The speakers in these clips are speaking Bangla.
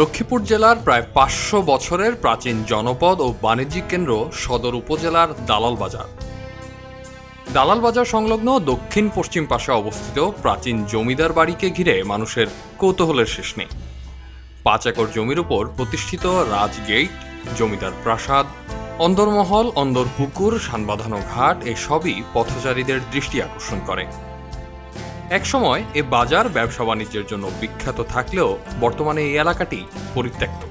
লক্ষ্মীপুর জেলার প্রায় পাঁচশো বছরের প্রাচীন জনপদ ও বাণিজ্যিক কেন্দ্র সদর উপজেলার দালাল বাজার। দালাল বাজার সংলগ্ন দক্ষিণ পশ্চিম পাশে অবস্থিত প্রাচীন জমিদার বাড়িকে ঘিরে মানুষের কৌতূহলের শেষ নেই। পাঁচ একর জমির উপর প্রতিষ্ঠিত রাজগেট, জমিদার প্রাসাদ, অন্দরমহল অন্দর পুকুর সানবাঁধানো ঘাট, এসবই পথচারীদের দৃষ্টি আকর্ষণ করে। একসময় এ বাজার ব্যবসা বাণিজ্যের জন্য বিখ্যাত থাকলেও বর্তমানে এই এলাকাটি পরিত্যক্ত।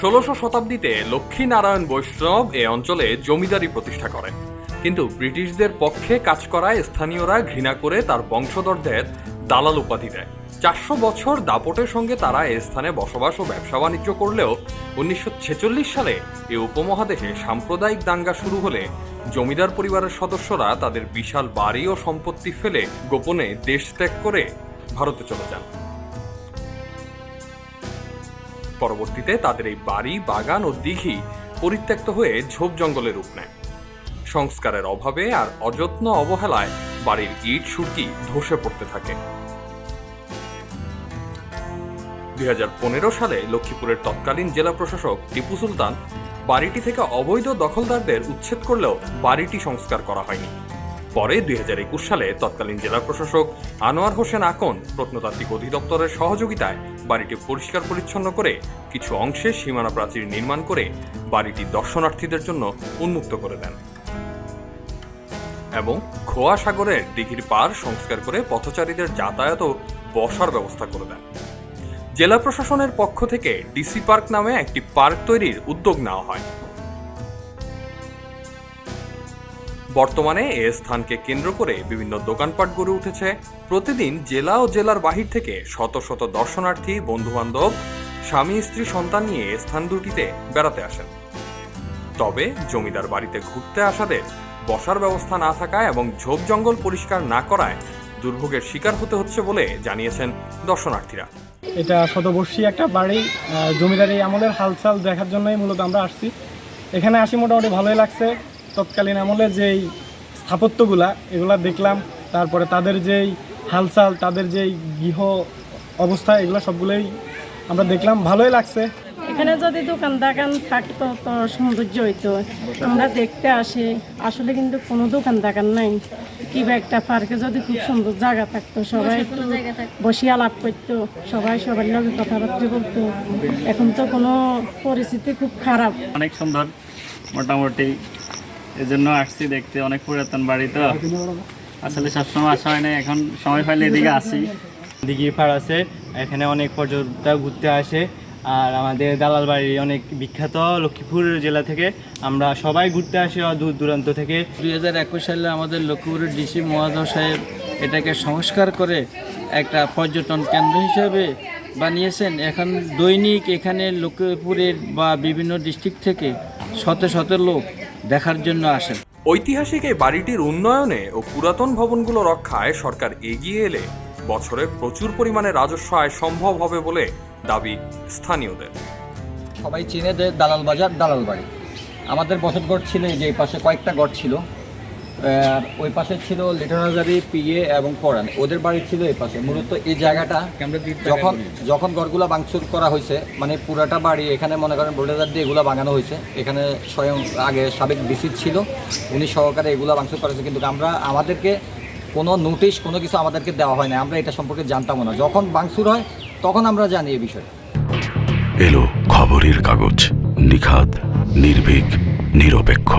ষোলোশো শতাব্দীতে লক্ষ্মীনারায়ণ বৈষ্ণব এ অঞ্চলে জমিদারি প্রতিষ্ঠা করেন। কিন্তু ব্রিটিশদের পক্ষে কাজ করায় স্থানীয়রা ঘৃণা করে তার বংশধরদের দালাল উপাধি দেয়। চারশো বছর দাপটের সঙ্গে তারা এ স্থানে বসবাস ও ব্যবসা বাণিজ্য করলেও উনিশশো ছেচল্লিশ সালে এ উপমহাদেশে সাম্প্রদায়িক দাঙ্গা শুরু হলে জমিদার পরিবারের সদস্যরা তাদের বিশাল বাড়ি ও সম্পত্তি ফেলে গোপনে দেশ ত্যাগ করে ভারতে চলে যান। পরবর্তীতে তাদের এই বাড়ি, বাগান ও দিঘি পরিত্যক্ত হয়ে ঝোপ জঙ্গলে রূপ নেয়। সংস্কারের অভাবে আর অযত্ন অবহেলায় বাড়ির ইট সুরকি ধসে পড়তে থাকে। দুই হাজার পনেরো সালে লক্ষ্মীপুরের তৎকালীন জেলা প্রশাসক টিপু সুলতান বাড়িটি থেকে অবৈধ দখলদারদের উচ্ছেদ করলেও বাড়িটি সংস্কার করা হয়নি। পরে দুই হাজার একুশ সালে তৎকালীন জেলা প্রশাসক আনোয়ার হোসেন আকন প্রত্নতাত্ত্বিক অধিদপ্তরের সহযোগিতায় বাড়িটি পরিষ্কার পরিচ্ছন্ন করে কিছু অংশে সীমানা প্রাচীর নির্মাণ করে বাড়িটি দর্শনার্থীদের জন্য উন্মুক্ত করে দেন। এবং খোয়া সাগরের দিঘির পার সংস্কার করে পথচারীদের যাতায়াত ও বসার ব্যবস্থা করে দেন। জেলা প্রশাসনের পক্ষ থেকে ডিসি পার্ক নামে একটি পার্ক তৈরির উদ্যোগ নেওয়া হয়। বর্তমানে এ স্থানকে কেন্দ্র করে বিভিন্ন দোকানপাট গড়ে উঠেছে। প্রতিদিন জেলা ও জেলার বাহির থেকে শত শত দর্শনার্থী, বন্ধুবান্ধব, স্বামী, স্ত্রী, সন্তান নিয়ে স্থান দুটিতে বেড়াতে আসেন। তবে জমিদার বাড়িতে ঘুরতে আসাদের বসার ব্যবস্থা না থাকায় এবং ঝোপ জঙ্গল পরিষ্কার না করায় দুর্ভোগের শিকার হতে হচ্ছে বলে জানিয়েছেন দর্শনার্থীরা। এটা শতবর্ষী একটা বাড়ি জমিদারি আমলের হালচাল দেখার জন্যই মূলত আমরা আসছি। এখানে আসি মোটামুটি ভালোই লাগছে। তৎকালীন আমলে যেই স্থাপত্যগুলা, এগুলা দেখলাম, তারপরে তাদের যেই হালচাল, তাদের যেই গৃহ অবস্থা, এগুলো সবগুলোই আমরা দেখলাম। ভালোই লাগছে। এখানে যদি দোকান দাকান থাকতো তো সৌন্দর্য হইতো। আমরা দেখতে আসি আসলে কিন্তু কোনো দোকান দাকান নাই। কিবা একটা পার্কে যদি খুব সুন্দর জায়গা থাকতো সবাই একটু বসে আলাপ করতো সবাই সবার লগে কথাবার্তা বলতো। এখন তো কোনো পরিস্থিতি খুব খারাপ। অনেক সুন্দর মোটামুটি। এই জন্য আসছি দেখতে অনেক পুরাতন বাড়ি তো। আসলে সবসময় আসা হয় না এখন সময় পাইলে এদিকে আসি। দিঘির পাড় আছে এখানে অনেক পর্যটক ঘুরতে আসে। আর আমাদের দালাল বাড়ি অনেক বিখ্যাত লক্ষ্মীপুর জেলা থেকে। আমরা সবাই ঘুরতে আসি দূর দূরান্ত থেকে। দুই হাজার একুশ সালে আমাদের লক্ষ্মীপুরের ডিসি মহাদয় সাহেব এটাকে সংস্কার করে একটা পর্যটন কেন্দ্র হিসেবে বানিয়েছেন। এখন দৈনিক এখানে লক্ষ্মীপুরের বা বিভিন্ন ডিস্ট্রিক্ট থেকে শত শত লোক দেখার জন্য আসেন। ঐতিহাসিক এই বাড়িটির উন্নয়নে ও পুরাতন ভবনগুলো রক্ষায় সরকার এগিয়ে এলে বছরে প্রচুর পরিমাণে রাজস্ব আয় সম্ভব হবে বলে দাবি স্থানীয়দের। সবাই চিনে যে দালাল বাজার দালাল বাড়ি। আমাদের বসত গড় ছিল যে এই পাশে কয়েকটা গড় ছিল। আর ওই পাশে ছিল লিটনাজারি পিএ এবং পরান। ওদের বাড়ি ছিল এই পাশে। মূলত এই জায়গাটা যখন যখন গড়গুলা ভাঙচুর করা হয়েছে মানে পুরাটা বাড়ি এখানে মনে করেন বোল্ডার দিয়ে এগুলো বাগানো হয়েছে। এখানে স্বয়ং আগে সাবেক ডিসি ছিল উনি সহকারে এগুলো ভাঙচুর করেছে। কিন্তু আমরা আমাদেরকে কোনো নোটিশ কোনো কিছু আমাদেরকে দেওয়া হয় না আমরা এটা সম্পর্কে জানতামও না। যখন ভাঙচুর হয় তখন আমরা জানি এই বিষয়ে এলো খবরের কাগজ নিখাত নির্ভীক নিরপেক্ষ।